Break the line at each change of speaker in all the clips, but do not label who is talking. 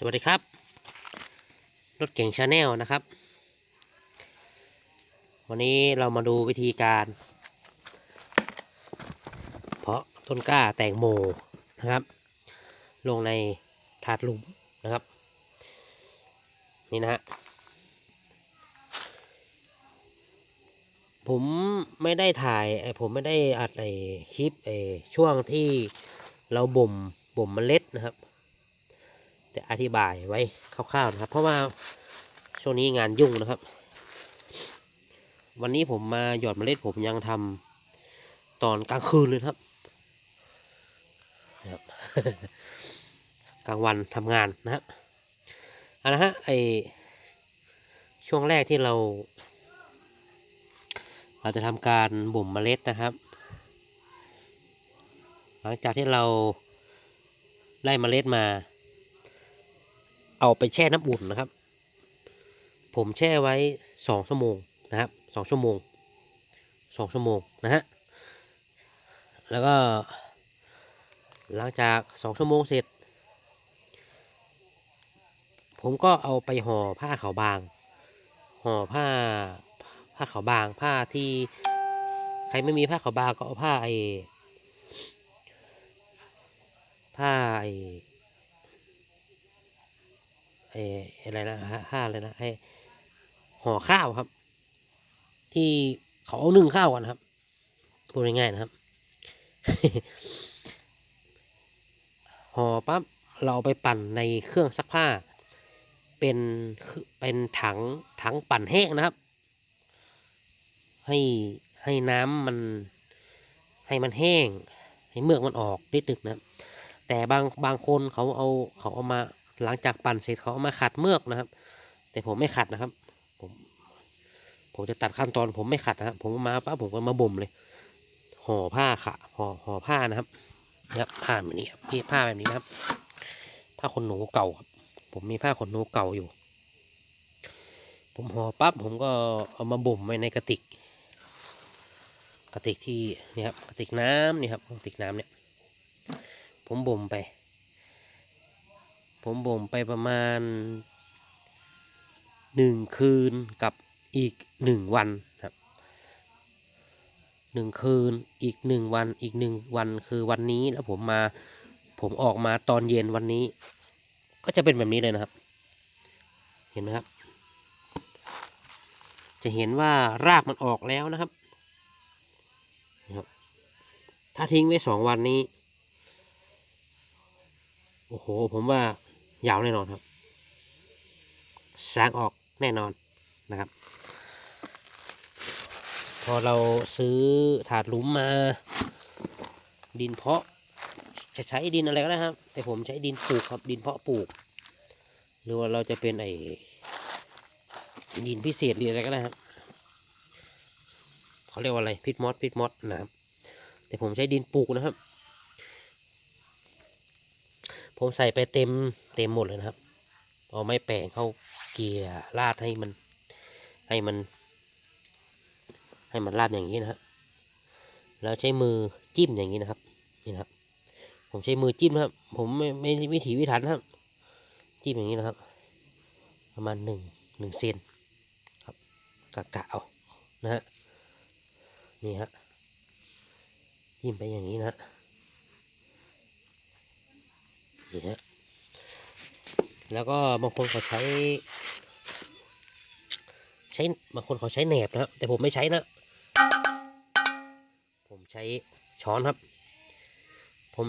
สวัสดีครับ รถเก่งชาแนลนะครับ วันนี้เรามาดูวิธีการ เพาะต้นกล้าแตงโมนะครับ ลงในถาดหลุมนะครับ นี่นะฮะผมไม่ได้ถ่ายไอผมไม่ได้อัดไอคลิปไอช่วงที่เราบ่มบ่มเมล็ดนะครับ แต่อธิบายไว้คร่าวๆนะครับ เพราะว่าช่วงนี้งานยุ่งนะครับ วันนี้ผมมาหยอดเมล็ดผมยังทำตอนกลางคืนเลยครับนะครับ กลางวันทำงานนะครับอันนะฮะไอช่วงแรกที่เรา เราจะทำการบ่มเมล็ดนะครับ หลังจากที่เราได้เมล็ดมา เอาไปแช่น้ำอุ่นนะครับ ผมแช่ไว้สองชั่วโมงนะครับสองชั่วโมงสองชั่วโมงนะฮะแล้วก็ หลังจากสองชั่วโมงเสร็จ ผมก็เอาไปห่อผ้าขาวบาง ห่อผ้าผ้าขาวบาง ผ้าที่ใครไม่มีผ้าขาวบางก็เอาผ้าไอผ้าไอ อ้อะไรนะฮะผ้าอะไรนะไอ้ห่อข้าวครับ ที่เขาเอานึ่งข้าวกันครับพูดง่ายๆนะครับห่อปั๊บเราเอาไปปั่นในเครื่องซักผ้า เป็นเป็นถังถังปั่นแห้งนะครับ ให้ให้น้ำมันให้มันแห้ง ให้เมือกมันออกนิดนึงนะแต่บางบางคนเขาเอาเขาเอามา หลังจากปั่นเสร็จเขาเอามาขัดเมือกนะครับ แต่ผมไม่ขัดนะครับ ผมผมจะตัดขั้นตอนผมไม่ขัดนะครับผมมาปั๊บผมก็มาบ่มเลยห่อผ้าค่ะห่อห่อผ้านะครับนะครับผ้าแบบนี้ครับพี่ผ้าแบบนี้นะครับ ผ้าขนหนูเก่าครับ ผมมีผ้าขนหนูเก่าอยู่ ผมห่อปั๊บผมก็เอามาบ่มไว้ในกระติก กระติกที่นี่ครับกระติกน้ำนี่ครับกระติกน้ำเนี่ย ผมบ่มไป ผมบ่มไปประมาณหนึ่งคืนกับอีกหนึ่งวันครับหนึ่งคืนอีกหนึ่งวันอีกหนึ่งวันคือวันนี้แล้วผมมาผมออกมาตอนเย็นวันนี้ ก็จะเป็นแบบนี้เลยนะครับ เห็นไหมครับ จะเห็นว่ารากมันออกแล้วนะครับ ถ้าทิ้งไว้สองวันนี้ โอ้โห ผมว่า ยาวแน่นอนครับสางออกแน่นอนนะครับ พอเราซื้อถาดหลุมมา ดินเพาะจะใช้ดินอะไรก็ได้ครับ แต่ผมใช้ดินปลูกครับดินเพาะปลูก หรือว่าเราจะเป็นไอ้ดินพิเศษหรืออะไรก็ได้ครับเขาเรียกว่าอะไรพิษมอสพิษมอสนะครับแต่ผมใช้ดินปลูกนะครับ ผมใส่ไปเต็มเต็มหมดเลยนะครับเอาไม้แปรงเข้าเกียร์ลาดให้มันให้มัน ให้มันราดอย่างนี้นะฮะแล้วใช้มือจิ้มอย่างนี้นะครับนี่นะครับ ผมใช้มือจิ้มนะครับ ผมไม่ไม่วิถีวิถันนะครับ จิ้มอย่างนี้นะครับ ประมาณหนึ่งหนึ่งเซนครับกะกะเอานะฮะนี่ฮะจิ้มไปอย่างนี้นะฮะ นี่ฮะแล้วก็บางคนเขาใช้ ใช้บางคนเขาใช้แหนบนะครับแต่ผมไม่ใช้นะ ผมใช้ช้อนครับ ผม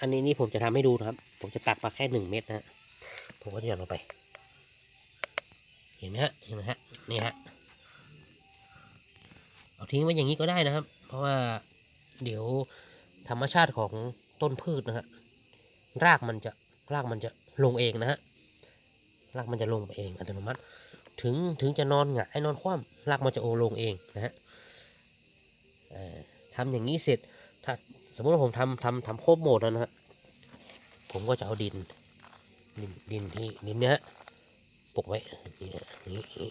อันนี้นี่ผมจะทำให้ดูนะครับ ผมจะตักมาแค่หนึ่งเม็ดนะฮะผมก็จะหย่อนลงไป เห็นไหมฮะเห็นไหมฮะนี่ฮะเอาทิ้งไว้อย่างนี้ก็ได้นะครับ เพราะว่าเดี๋ยวธรรมชาติของต้นพืชนะฮะ รากมันจะรากมันจะลงเองนะฮะรากมันจะลงไปเองอัตโนมัติ ถึงถึงจะนอนหงายนอนคว่ำรากมันจะโอลงเองนะฮะเอ่อทำอย่างนี้เสร็จถ้าสมมติว่าผมทำทำทำครบโหมดแล้วนะฮะผมก็จะเอาดินดินดินที่ดินเนี้ยฮะปกไว้นี่นี่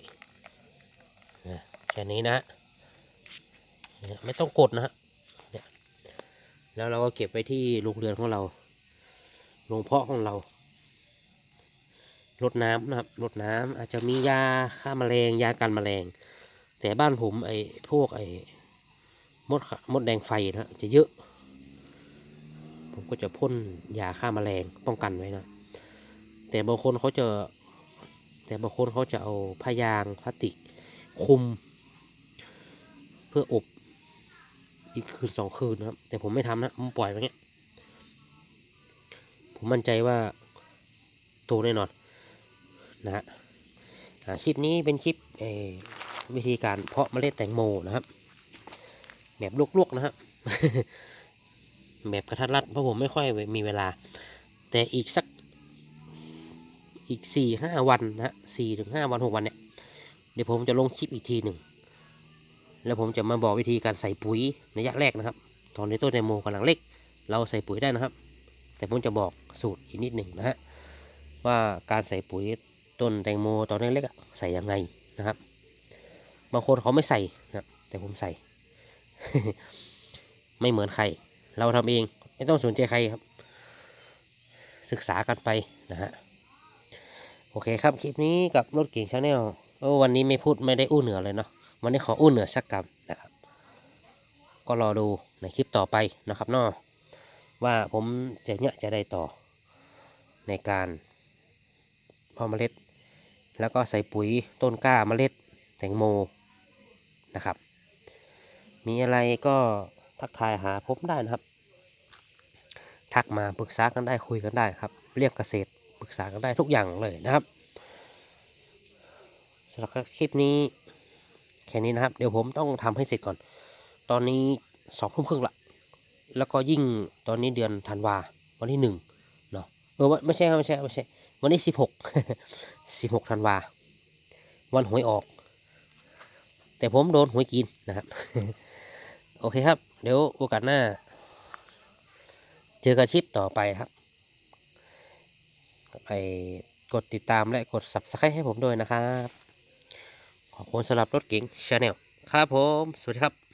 นะแค่นี้นะฮะไม่ต้องกดนะฮะแล้วเราก็เก็บไว้ที่โรงเรือนของเรา โรงเพาะของเรารดน้ำนะครับรดน้ำอาจจะมียาฆ่าแมลงยากันแมลง แต่บ้านผมไอ้พวกไอ้มดมดแดงไฟนะจะเยอะ ผมก็จะพ่นยาฆ่าแมลงป้องกันไว้นะ แต่บางคนเขาจะ แต่บางคนเขาจะเอาผ้ายางพลาสติกคุม เพื่ออบอีกคืนสองคืนนะครับ แต่ผมไม่ทำนะผมปล่อยไว้เงี้ย มั่นใจว่าโตแน่นอนนะฮะคลิปนี้เป็นคลิปวิธีการเพาะเมล็ดแตงโมนะครับแบบลวกๆนะครับแบบกระทัดรัดเพราะผมไม่ค่อยมีเวลา แต่อีกสักอีกสี่ห้าวันนะฮะสี่ถึงห้าวันหกวันเนี่ยเดี๋ยวผมจะลงคลิปอีกทีหนึ่งแล้วผมจะมาบอกวิธีการใส่ปุ๋ยระยะแรกนะครับ ตอนนี้ต้นแตงโมกำลังเล็ก เราใส่ปุ๋ยได้นะครับ แต่ผมจะบอกสูตรอีกนิดหนึ่งนะฮะว่าการใส่ปุ๋ยต้นแตงโมตอนเล็กๆใส่ยังไงนะครับ บางคนเขาไม่ใส่นะแต่ผมใส่ ไม่เหมือนใคร เราทำเองไม่ต้องสนใจใครครับ ศึกษากันไปนะฮะโอเคครับคลิปนี้กับรถเก่งชาแนลวันนี้ไม่พูดไม่ได้อู้เหนือเลยเนาะวันนี้ขออู้เหนือสักกรรมนะครับ ก็รอดูในคลิปต่อไปนะครับเนาะ ว่าผมจะเนี่ยจะได้ต่อในการเพาะเมล็ด แล้วก็ใส่ปุ๋ยต้นกล้าเมล็ดแตงโมนะครับ มีอะไรก็ทักทายหาผมได้นะครับ ทักมาปรึกษากันได้คุยกันได้ครับ เรียกเกษตรปรึกษากันได้ทุกอย่างเลยนะครับสำหรับคลิปนี้แค่นี้นะครับ เดี๋ยวผมต้องทำให้เสร็จก่อน ตอนนี้สองทุ่มครึ่งละ แล้วก็ยิ่งตอนนี้เดือนธันวาวันที่หนึ่งเนาะเออวันไม่ใช่ครับไม่ใช่ไม่ใช่ วันนี้สิบหกสิบหกธันวาวันหวยออก แต่ผมโดนหวยกินนะครับ โอเคครับ เดี๋ยวโอกาสหน้า เจอกันคลิปต่อไปครับไปกดติดตามและกด subscribe ให้ผมด้วยนะครับ ขอบคุณสำหรับรถเก๋งชาแนลครับผม สวัสดีครับ